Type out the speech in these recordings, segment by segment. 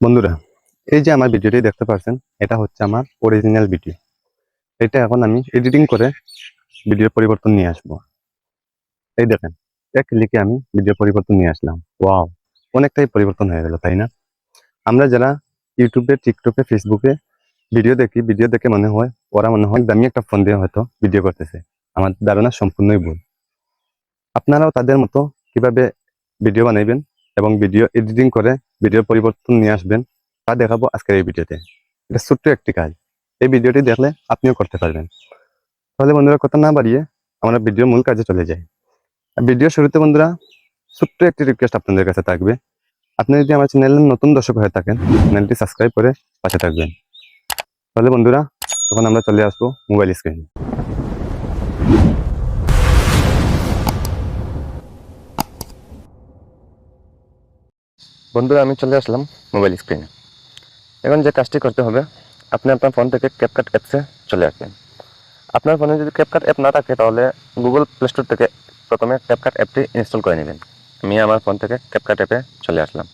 বন্ধুরা, এই যে আমার ভিডিওটি দেখতে পাচ্ছেন, এটা হচ্ছে আমার অরিজিনাল ভিডিও এটা এখন আমি এডিটিং করে ভিডিও পরিবর্তন নিয়ে আসব। এই দেখেন, এক লিখে আমি ভিডিও পরিবর্তন নিয়ে আসলাম। ওয়াও অনেকটাই পরিবর্তন হয়ে গেল, তাই না? আমরা যারা ইউটিউবে, টিকটকে, ফেসবুকে ভিডিও দেখি ভিডিও দেখে মনে হয়, ওরা মনে হয় দামি একটা ফোন দিয়ে হয়তো ভিডিও করতেছে। আমার ধারণা সম্পূর্ণই ভুল। আপনারাও তাদের মতো কীভাবে ভিডিও বানাইবেন এবং ভিডিও এডিটিং করে ভিডিওর পরিবর্তন নিয়ে আসবেন, তা দেখাবো আজকের এই ভিডিওতে। এটা ছোট্ট একটি কাজ। এই ভিডিওটি দেখলে আপনিও করতে পারবেন। তাহলে বন্ধুরা, কথা না বাড়িয়ে আমরা ভিডিও মূল কাজে চলে যাই। ভিডিও শুরুতে বন্ধুরা, ছোট্ট একটি রিকোয়েস্ট আপনাদের কাছে থাকবে। আপনি যদি আমার চ্যানেলের নতুন দর্শক হয়ে থাকেন চ্যানেলটি সাবস্ক্রাইব করে পাশে থাকবেন। তাহলে বন্ধুরা, তখন আমরা চলে আসব মোবাইল স্ক্রিনে বন্ধুরা, আমি চলে আসলাম মোবাইল স্ক্রিনে এখন যে কাজটি করতে হবে, আপনি আপনার ফোন থেকে ক্যাপকাট অ্যাপসে চলে আসবেন। আপনার ফোনে যদি ক্যাপকাট অ্যাপ না থাকে, তাহলে গুগল প্লে স্টোর থেকে প্রথমে ক্যাপকাট অ্যাপটি ইনস্টল করে নেবেন। আমি আমার ফোন থেকে ক্যাপকাট অ্যাপে চলে আসলাম।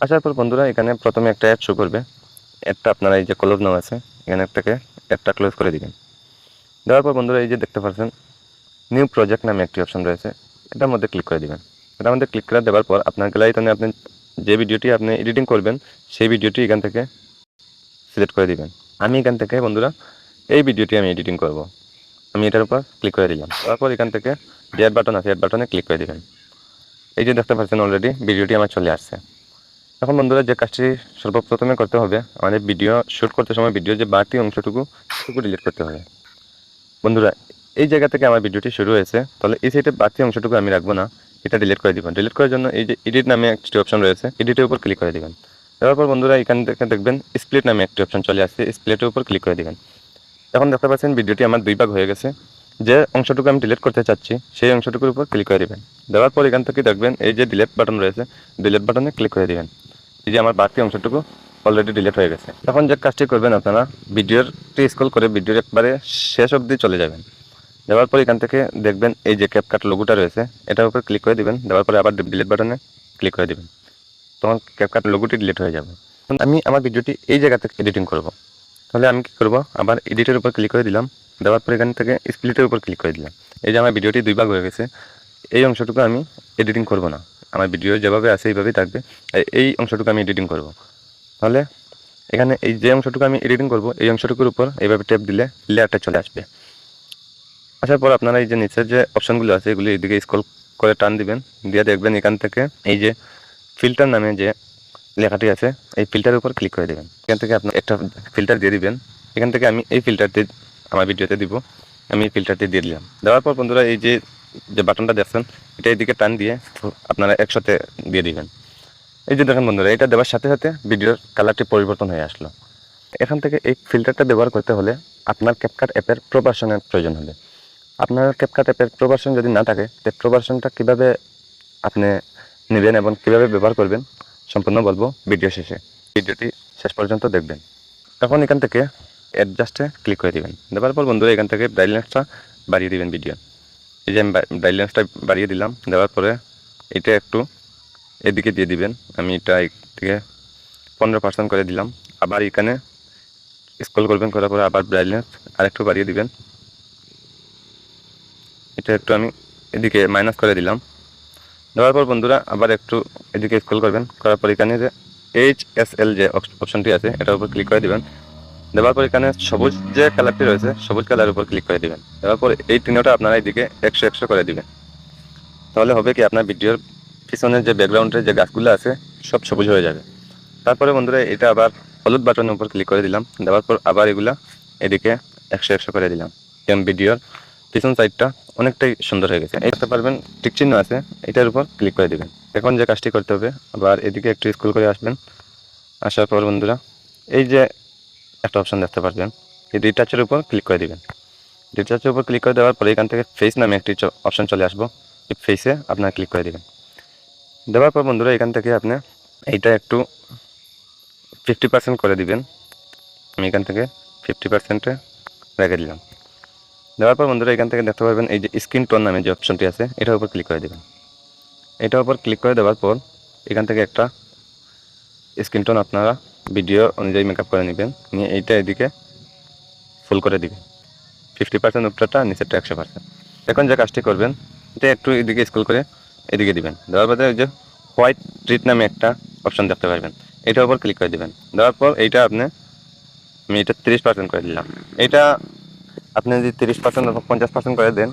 আসার পর বন্ধুরা, এখানে প্রথমে একটা অ্যাড শো করবে। অ্যাডটা আপনারা এই যে কলর নাম আছে, এখানে একটাকে অ্যাডটা ক্লোজ করে দিবেন। দেওয়ার পর বন্ধুরা, এই যে দেখতে পাচ্ছেন নিউ প্রজেক্ট নামে একটি অপশন রয়েছে। এটার মধ্যে ক্লিক করে দিবেন। এটার মধ্যে ক্লিক করে দেওয়ার পর আপনার গ্যালারিতে আপনি যে ভিডিওটি আপনি এডিটিং করবেন, সেই ভিডিওটি এখান থেকে সিলেক্ট করে দিবেন। আমি এখান থেকে, বন্ধুরা, এই ভিডিওটি আমি এডিটিং করব। আমি এটার উপর ক্লিক করে দিলাম। তারপর এখান থেকে অ্যাড বাটন আছে, অ্যাড বাটনে ক্লিক করে দিবেন। এই যে দেখতে পাচ্ছেন অলরেডি ভিডিওটি আমার চলে আসছে। এখন বন্ধুরা, যে কাজটি সর্বপ্রথমে করতে হবে, আমাদের ভিডিও শ্যুট করতে সময় ভিডিও যে বাড়তি অংশটুকু, সেটুকু ডিলিট করতে হবে। বন্ধুরা, এই জায়গা থেকে আমার ভিডিওটি শুরু হয়েছে, তাহলে এই সাইডে বাড়তি অংশটুকু আমি রাখব না। এটা ডিলিট করে দিবেন। ডিলিট করার জন্য এই যে এডিট নামে একটি অপশন রয়েছে এডিটের উপর ক্লিক করে দিবেন। দেওয়ার পর বন্ধুরা এখান থেকে দেখবেন স্প্লিট নামে একটি অপশন চলে আসছে স্প্লিটের উপর ক্লিক করে দিবেন। এখন দেখতে পাচ্ছেন ভিডিওটি আমার দুই ভাগ হয়ে গেছে। যে অংশটুকু আমি ডিলিট করতে চাচ্ছি, সেই অংশটুকুর উপর ক্লিক করে দিবেন। দেওয়ার পর এখান থেকে দেখবেন এই যে ডিলিট বাটন রয়েছে ডিলিট বাটনে ক্লিক করে দিবেন। এই যে আমার বাড়তি অংশটুকু অলরেডি ডিলিট হয়ে গেছে। এখন যে কাজটি করবেন আপনারা ভিডিওরটি স্ক্রল করে ভিডিওর একবারে শেষ অবধি চলে যাবেন। দেওয়ার পর এখান থেকে দেখবেন এই যে ক্যাপকাট লোগোটা রয়েছে, এটার উপর ক্লিক করে দিবেন, দেওয়ার পরে আবার ডিলিট বাটনে ক্লিক করে দিবেন। তখন ক্যাপকাট লোগোটি ডিলিট হয়ে যাবে। আমি আমার ভিডিওটি এই জায়গা থেকে এডিটিং করব। তাহলে আমি কি করব? আবার এডিটের উপর ক্লিক করে দিলাম, দেওয়ার পর এখান থেকে স্প্লিটের উপর ক্লিক করে দিলাম। এই যে আমার ভিডিওটি দুই ভাগ হয়ে গেছে, এই অংশটুকু আমি এডিটিং করব না। আমার ভিডিও যেভাবে আছে এইভাবেই থাকবে এই অংশটুকু আমি এডিটিং করব। তাহলে এখানে এই যে অংশটুকু আমি এডিটিং করব, এই অংশটুকুর উপর এইভাবে ট্যাপ দিলে লেয়ারটা চলে আসবে। আসার পর আপনারা এই যে নিচের যে অপশনগুলো আছে, এগুলি এইদিকে স্ক্রল করে টান দিবেন। দিয়ে দেখবেন এখান থেকে এই যে ফিল্টার নামে যে লেখাটি আছে, এই ফিল্টারের উপর ক্লিক করে দেবেন। এখান থেকে আপনি একটা ফিল্টার দিয়ে দিবেন। এখান থেকে আমি এই ফিল্টারটি আমার ভিডিওতে দিব। আমি এই ফিল্টারটি দিয়ে দিলাম। দেওয়ার পর বন্ধুরা এই যে যে বাটনটা দেখছেন, এটা এইদিকে টান দিয়ে আপনারা একসাথে দিয়ে দিবেন। এই যে দেখেন বন্ধুরা, এটা দেওয়ার সাথে সাথে ভিডিওর কালারটি পরিবর্তন হয়ে আসলো। এখান থেকে এই ফিল্টারটা ব্যবহার করতে হলে আপনার ক্যাপকাট অ্যাপের প্রবাসনের প্রয়োজন হবে। আপনার ক্যাপকাট অ্যাপের প্রবাসন যদি না থাকে, তো প্রবাসনটা কীভাবে আপনি নেবেন এবং কীভাবে ব্যবহার করবেন, সম্পূর্ণ বলব ভিডিও শেষে। ভিডিওটি শেষ পর্যন্ত দেখবেন। এখন এখান থেকে অ্যাডজাস্টে ক্লিক করে দিবেন। দেওয়ার পর বন্ধুরা, এখান থেকে ব্রাইটনেসটা বাড়িয়ে দিবেন ভিডিও এই যে আমি ব্রাইটনেসটা বাড়িয়ে দিলাম, দেওয়ার পরে এটা একটু এদিকে দিয়ে দিবেন। আমি এটা থেকে পনেরো পার্সেন্ট করে দিলাম। আবার এখানে স্ক্রল করবেন, করার পরে আবার ব্রাইটনেস আরেকটু বাড়িয়ে দিবেন। এটা একটু আমি এদিকে মাইনাস করে দিলাম। দেওয়ার পর বন্ধুরা আবার একটু এদিকে স্ক্রল করবেন, করার পর এখানে যে এইচ এস এল যে অপশনটি আছে, এটার উপর ক্লিক করে দিবেন। দেওয়ার পর এখানে সবুজ যে কালারটি রয়েছে, সবুজ কালারের উপর ক্লিক করে দিবেন। দেওয়ার পর এই তিনটা আপনারা এদিকে একশো একশো করে দিবেন। তাহলে হবে কি, আপনার ভিডিওর পিছনের যে ব্যাকগ্রাউন্ডের যে গাছগুলো আছে, সব সবুজ হয়ে যাবে। তারপরে বন্ধুরা এটা আবার হলুদ বাটনের উপর ক্লিক করে দিলাম। দেওয়ার পর আবার এগুলা এদিকে একশো একশো করে দিলাম। এম ভিডিওর পিছন সাইডটা অনেকটাই সুন্দর হয়ে গেছে। দেখতে পারবেন টিক চিহ্ন আছে, এটার উপর ক্লিক করে দিবেন। এখন যে কাজটি করতে হবে, আবার এদিকে একটু স্কুল করে আসবেন। আসার পর বন্ধুরা, এই যে একটা অপশন দেখতে পারবেন, এই রিটাচের উপর ক্লিক করে দেবেন। রিটাচের উপর ক্লিক করে দেওয়ার পরে এখান থেকে ফেস নামে একটি অপশন চলে আসব। এই ফেসে আপনার ক্লিক করে দিবেন। দেওয়ার পর বন্ধুরা, এখান থেকে আপনি এইটা একটু ফিফটি পার্সেন্ট করে দিবেন। আমি এখান থেকে ফিফটি পার্সেন্টে রেখে দিলাম। দেওয়ার পর বন্ধুরা এখান থেকে দেখতে পারবেন এই যে স্ক্রিন টোন নামে যে অপশনটি আছে, এটার উপর ক্লিক করে দেবেন। এটার উপর ক্লিক করে দেওয়ার পর এখান থেকে একটা স্ক্রিন টোন আপনারা ভিডিও অনুযায়ী মেকআপ করে নেবেন, নিয়ে এইটা এদিকে ফুল করে দিবেন। ফিফটি পার্সেন্ট উপরটা, নিচেরটা একশো পার্সেন্ট এখন যে কাজটি করবেন, এটা একটু এদিকে স্কুল করে এদিকে দিবেন। দেওয়ার পরে ওই যে হোয়াইট ট্রিট নামে একটা অপশন দেখতে পারবেন। এটার উপর ক্লিক করে দিবেন। দেওয়ার পর এইটা আপনি আমি এটা তিরিশ পার্সেন্ট করে দিলাম। এটা আপনি যদি তিরিশ পার্সেন্ট অথবা পঞ্চাশ পার্সেন্ট করে দেন,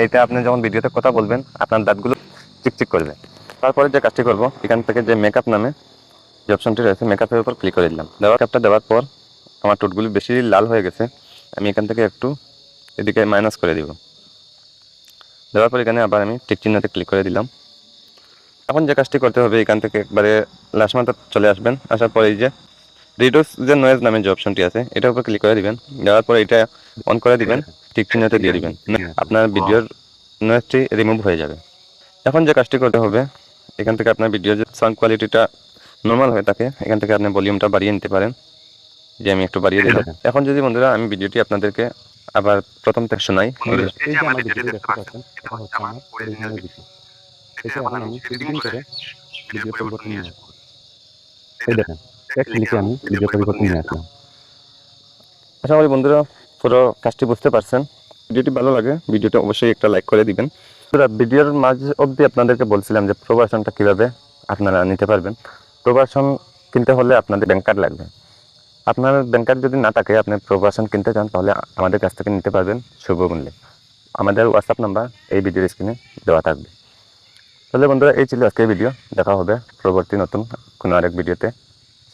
এইটা আপনি যখন ভিডিওতে কথা বলবেন, আপনার দাঁতগুলো চিকচিক করবে। তারপরে যে কাজটি করব, এখান থেকে যে মেকআপ নামে যে অপশনটি রয়েছে মেকআপের উপর ক্লিক করে দিলাম। দেওয়ার কাপটা দেওয়ার পর আমার টুটগুলি বেশি লাল হয়ে গেছে, আমি এখান থেকে একটু এদিকে মাইনাস করে দিব। দেওয়ার পর এখানে আবার আমি টিক চিহ্নতে ক্লিক করে দিলাম। এখন যে কাজটি করতে হবে, এখান থেকে একবারে লাস্ট মাথা চলে আসবেন। আসার পরে এই যে রিডোস যে নয়েজ নামে যে অপশনটি আছে এটার উপর ক্লিক করে দিবেন। দেওয়ার পর এটা অন করে দিবেন টিক চিহ্নতে দিয়ে দিবেন। আপনার ভিডিওর নয়েজটি রিমুভ হয়ে যাবে। এখন যে কাজটি করতে হবে এখান থেকে আপনার ভিডিওর যে সাউন্ড কোয়ালিটিটা নর্মাল হয়ে থাকে এখান থেকে আপনি ভলিউমটা বাড়িয়ে নিতে পারেন। যে আমি একটু বাড়িয়ে দিলাম। এখন যদি বন্ধুরা আমি ভিডিওটি আপনাদেরকে আবার প্রথম থেকে শোনাই দেখেন। ক্লিকে আমি? ভিডিও পরিবর্তন নিয়ে আসলাম। আশা করি বন্ধুরা পুরো কাজটি বুঝতে পারছেন। ভিডিওটি ভালো লাগে ভিডিওটা অবশ্যই একটা লাইক করে দিবেন। বন্ধুরা ভিডিওর মাঝে অবধি আপনাদেরকে বলছিলাম যে প্রবাসনটা কীভাবে আপনারা নিতে পারবেন। প্রবাসন কিনতে হলে আপনাদের ব্যাংক কার্ড লাগবে। আপনার ব্যাংক কার্ড যদি না থাকে আপনি প্রবাসন কিনতে চান তাহলে আমাদের কাছ থেকে নিতে পারবেন শুভ মূল্যে। আমাদের হোয়াটসঅ্যাপ নাম্বার এই ভিডিওর স্ক্রিনে দেওয়া থাকবে। তাহলে বন্ধুরা এই ছিল আজকের ভিডিও দেখা হবে পরবর্তী নতুন কোনো আরেক ভিডিওতে